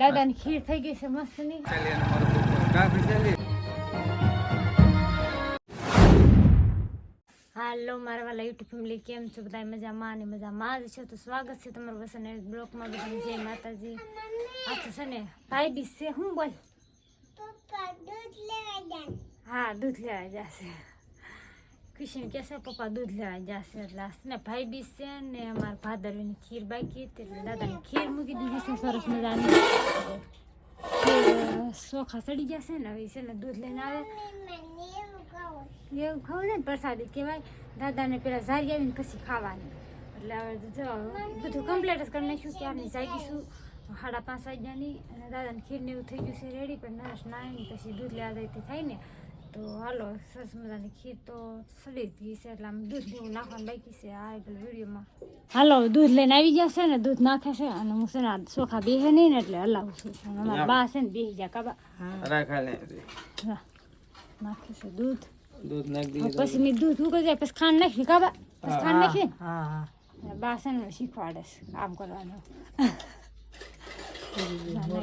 દાદાની ખીર થઈ ગઈ છે મસ્તની. હાલો મારા વાલા યુટ્યુબ ફેમિલી કેમ છો? બધા મજામાં અને મજામાં જ છો? તો સ્વાગત છે તમારું બસ અને બ્લોકમાં બધાને. જય માતાજી. આ તો છે ને ભાઈ બી છે. હું બોલ? હા દૂધ લેવા જશે કૃષ્ણ કહેશે પપ્પા, દૂધ લેવા જશે એટલે ને ભાઈ બી છે ને અમારા ભાદરવીની ખીર બાકી એટલે દાદાની ખીર મૂકી દીધી છે સરસ મજાની. સોખા ચડી જશે ને, હવે છે ને દૂધ લઈને આવે. એવું ખાવું ને પ્રસાદી કહેવાય. દાદાને પેલા ઝારી આવીને પછી ખાવાની. એટલે હવે જો, બધું કમ્પ્લીટ જ કરી નાખ્યું ક્યારની જાગીશું સાડા પાંચ વાગ્યાની, અને દાદાને ખીરને એવું થઈ ગયું છે રેડી પણ નરસ નાહીને પછી દૂધ લેવા જાય તે થાય ને. તો હાલો સરસ મજાની ખીર તો સડી જ ગઈ છે એટલે આમ દૂધ જેવું નાખવાનું બાકી છે આ આગળ વિડીયોમાં. હાલો દૂધ લઈને આવી જશે ને દૂધ નાખે છે અને હું છે ને આ ચોખા બેસે નહીં ને એટલે હલાવું છું. અમારા બા છે ને બેસી જાય કાબા. રાખા લે. હા. નાખે છે દૂધ. દૂધ નાખી દીધું. પછી મેં દૂધ ઉગી જાય પછી ખાંડ નાખી કાબા. પછી ખાંડ નાખી? હા, હા. બા છે ને શીખવાડે છે આમ કરવાનું. હાલો,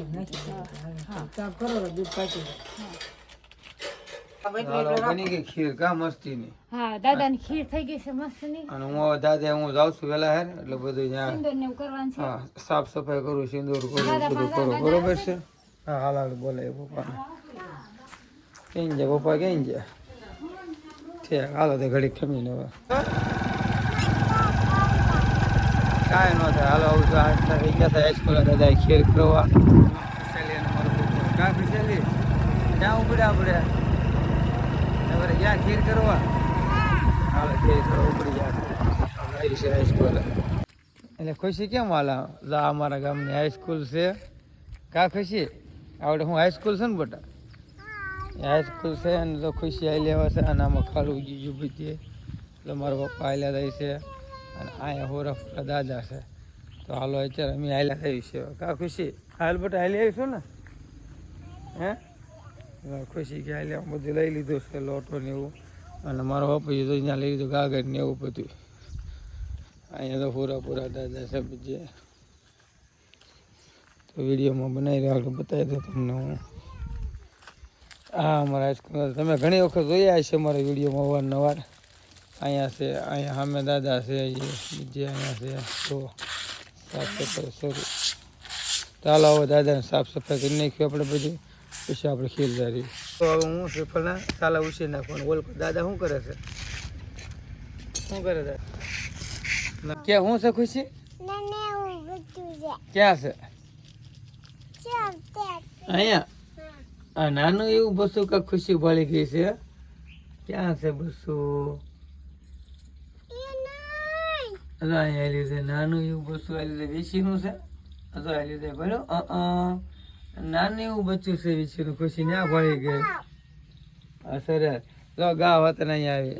બની ગઈ ખીર. કા મસ્તીની? હા દાદાની ખીર થઈ ગઈ છે મસ્ત અને હું દાદા હું જાઉં છું વેલા હેર એટલે બધું ત્યાં સિંદૂર ને કરવાનું છે. હા સાફ સફાઈ કરું સિંદૂર કરું બધું કરું. બરોબર છે? હા હાલ હાલ બોલે પપ્પા પપ્પાને. ક્યાં પપ્પા ક્યાં ગયા ઠીક હાલો તે ઘડી ખમીને હવે. કાંઈ ન થાય. હાલો આવું તો આટલા થઈ ગયા હતા સ્કૂલ દાદા ખીર કરવા ખુશાલી અને મારું બપોર. કાં ખુશાલી ક્યાં ઉપડ્યા આપણે તમારે ક્યાં ખીર કરવા? હાલો ખીર કરવા ઉપડી ગયા છે હાઈસ્કૂલ એટલે ખુશી કેમ વાલા? લા અમારા ગામની હાઈસ્કૂલ છે. કા ખુશી? આવડે હું હાઈસ્કૂલ છે ને બેટા? હાઈસ્કૂલ છે અને તો ખુશી આવી લેવા છે અને આમાં ખાડું ગીજું બધી એટલે મારા પપ્પા આવેલા થઈ છે અને અહીંયા હોરા દાદા છે. તો હાલો અત્યારે અમે આવેલા થઈ છે. કા ખુશી? હાલ બેટા હાલી આવીશું ને? હે? હવે ખુશી કે હાલે બધું લઈ લીધું છે, લોટો ને એવું. અને મારો પપ્પા તો અહીંયા લઈ લીધું ગાગર ને એવું બધું. અહીંયા તો પૂરા પૂરા દાદા છે બીજે તો વિડીયોમાં બનાવી રહ્યો આગળ બતાવી દો તમને હું. હા અમારા હાઈસ્કૂલ તમે ઘણી વખત જોયા છે અમારા વિડીયોમાં અવારનવાર. અહીંયા છે, અહીંયા સામે દાદા છે બીજે અહીંયા છે. તો સાફ સફાઈ શરૂ ચાલો હવે દાદાને સાફ સફાઈ કરી નાખ્યું આપણે બધી. પછી આપણે ખીર ધારી તો હવે હું શ્રીફળના ચાલા ઉછેરી નાખવાનું. બોલ દાદા શું કરે છે? શું કરે દાદા? ક્યાં હું છે ખુશી? ક્યાં છે? અહીંયા? આ નાનું એવું બસું કે ખુશી ભળી ગઈ છે. ક્યાં છે બસું? અરે અહીંયા લીધે નાનું એવું બસું આ લીધે વેચીનું છે. તો આ લીધે ભર્યો અ અ. નાનું એવું બચ્ચું છે વિશ્વનું ખુશી ના ભળી ગઈ સરસ. જો ગા વાત નહીં આવી.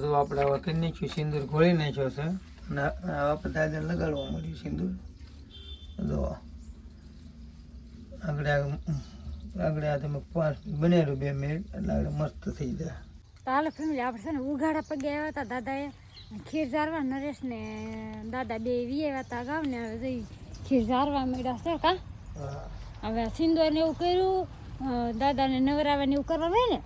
જો આપણે હવે કરી સિંદૂર ઘોળી નાખ્યો છે. આપણે દાદાને લગાડવા મળ્યું સિંદૂર. જો. આગળ આગળ તમે પાંચ બનેલું બે મિનિટ, એટલે આગળ મસ્ત થઈ જાય. હાલો ફેમિલી, આપણે છે ને ઉઘાડા પગે આવ્યા હતા, દાદાએ ખીર ઝારવા નરેશ ને દાદા બે વી આવ્યા હતા ગામ ને હવે જઈ ખીર ઝારવા મળ્યા છે, કા? હવે સિંદૂર ને એવું કર્યું દાદાને નવરાવા ને એવું કરવા હોય ને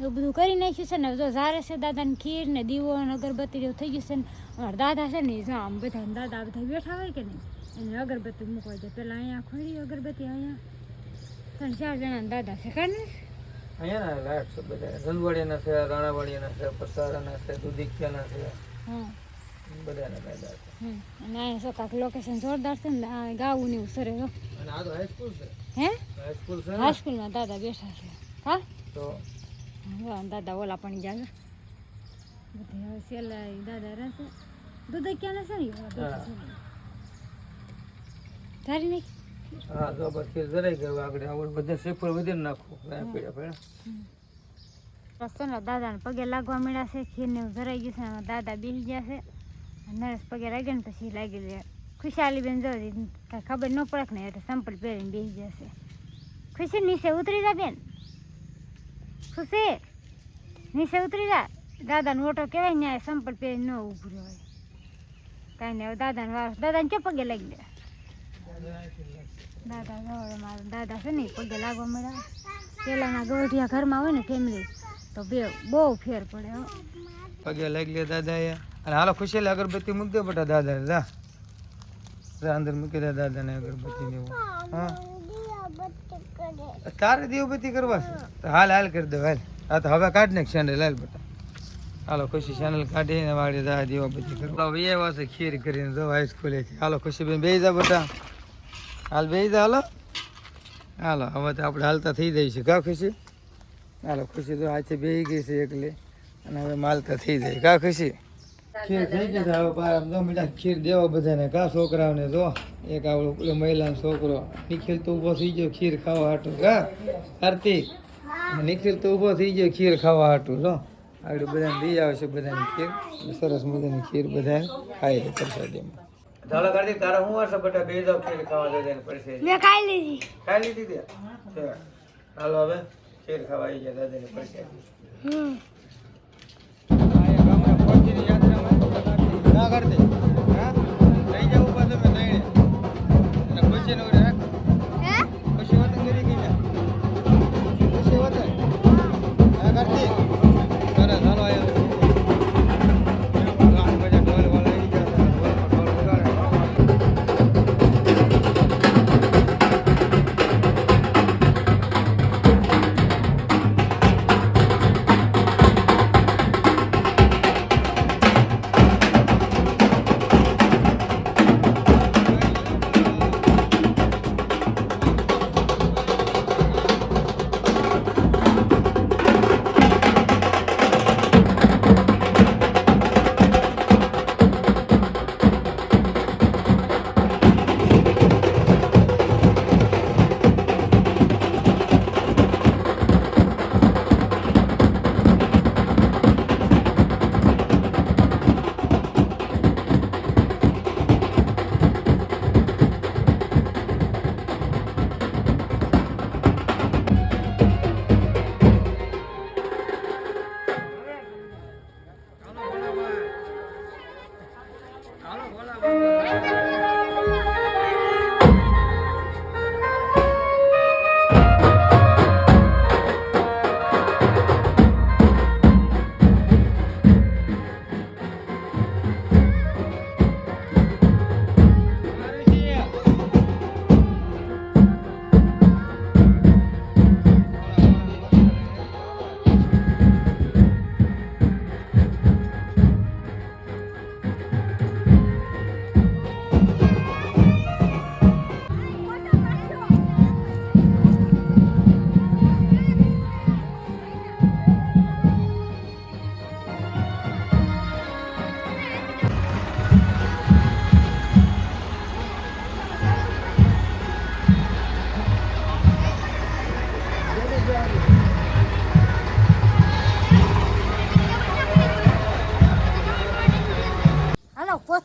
એવું બધું કરી નાખ્યું છે ને જો ઝારે છે દાદાને ખીર ને દીવો ને અગરબત્તી એવું થઈ ગયું છે ને મારા દાદા છે ને જો આમ બધા દાદા બધા બેઠા હોય કે નહીં એને અગરબત્તી મૂકવા દે પેલા અહીંયા ખોલી અગરબત્તી અહીંયા. ત્રણ ચાર જણા દાદા છે કાને અહીંયા ના લાઈટ છે બધા રંગવાડિયાના છે રાણાવાડિયાના છે પસારાના છે દુધિકિયાના છે. હા. બધાના કાયદા છે અને કાંક લોકેશન જોરદાર છે ને આ ગાવું ને એવું હો. અને આ તો હાઈસ્કૂલ છે. હે? હાઈસ્કૂલ છે હાઈસ્કૂલમાં દાદા બેઠા છે. હા? તો? હા, દાદા ઓલા પણ જાય બધી હવે સેલા દાદા રહેશે દૂધ ક્યાં છે ને. છે. ધારી નાખ. હા તો ખીર જરાય ગયું આગળ. આગળ બધા શ્રીફળ વધીને નાખવું પીડા પીડા રસ્તો દાદાને પગે લાગવા મળ્યા છે. ખીરને એવું ગયું છે દાદા બેસી ગયા છે. નરેશ પગે લાગે ને પછી લાગી લે ખુશાલી બેન જો કાંઈ ખબર ન પડે ને એટલે સંપલ પહેરીને બેસી જશે ખુશી નીચે ઉતરી જા બેન ખુશી નીચે ઉતરી જા દાદાનો ઓટો કહેવાય ને સંપલ પહેરીને ન ઊભું હોય કાંઈ નહીં હવે દાદાને વાર દાદાને ચો પગે લાગી લે દાદા ગવડે મારા દાદા છે ને પગે લાગવા મળ્યા પહેલાંના ગવઢિયા ઘરમાં હોય ને ફેમિલી તો બે બહુ ફેર પડે હો પગે લાગી લે દાદા એ અને હાલો ખુશી અગરબત્તી મૂકી દે બટા દાદા જા. જા અંદર મૂકી દે દાદા ને અગરબત્તી ને એવું. હા તારે દીવબત્તી કરવા? છે હાલ હાલ કરી દે હાલ. આ તો હવે કાઢ ને સેન્ડલ હાલ બટા. હાલો ખુશી ચેનલ કાઢીને વાળી દા દીવાબત્તી કરવા. હવે એવા વાસે ખીર કરીને જો હાઈસ્કૂલે છે. હાલો ખુશી બેન બેસી જા બટા. હાલ બેસી જા હાલો. હાલો હવે તો આપણે હાલતા થઈ જઈશું. છે કા ખુશી? હાલો ખુશી તો આજે બેસી ગઈ છે એકલી. અને હવે માલ તો થઈ જાય. કા ખુશી? ખીર થઈ ગયા હવે બાર આમ જો બેટા ખીર દેવા બધાને. કા છોકરાઓને જો? એક આવડો પેલો મહિલાનો છોકરો. નિખિલ તો ઊભો થઈ ગયો ખીર ખાવા હાટું. કા? કાર્તિક નિખિલ તો ઊભો થઈ ગયો ખીર ખાવા હાટું. જો? આવડે બધાને દઈ આવે છે બધાની ખીર. સરસ મજાની ખીર બધા ખાય છે પ્રસાદીમાં. ચાલો કાર્તિક તારા હું હશે બેટા? બે જાવ ખીર ખાવા દે દેને પરસેદી મેં ખાઈ લીધી. ખાઈ લીધી તે? છે. હાલો હવે. ખીર ખાવા આવી ગયા દાદાને પરસેદી. હમ. tardes.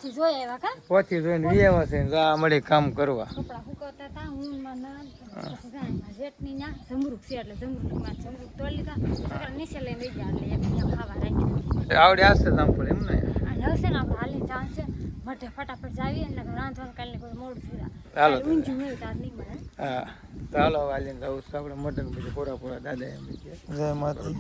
ઓથી જોઈ આવ્યા કા? ઓથી જોઈને વિયાવા છે ને આ મળી કામ કરવા. કપડા સુકવતા તા હું માં જેટની ના જમરૂક છે એટલે જમરૂકમાં જમરૂક તો લીધા છોકરા નીચે લઈને લઈ ગયા એટલે એક ખાવા રાખ્યું. આવડે આસે સાંભળે એમ ને? અને હશે ને આપણે હાલી છે. મઢે ફટાફટ જાવી અને રાંધવાનું કાલે કોઈ મોડ થયું હાલો ઊંધું નહીં તાર નહીં મળે. હા ચાલો વાલીને જવું આપણે મટન પછી પૂરા પૂરા દાદા એમ જય માતા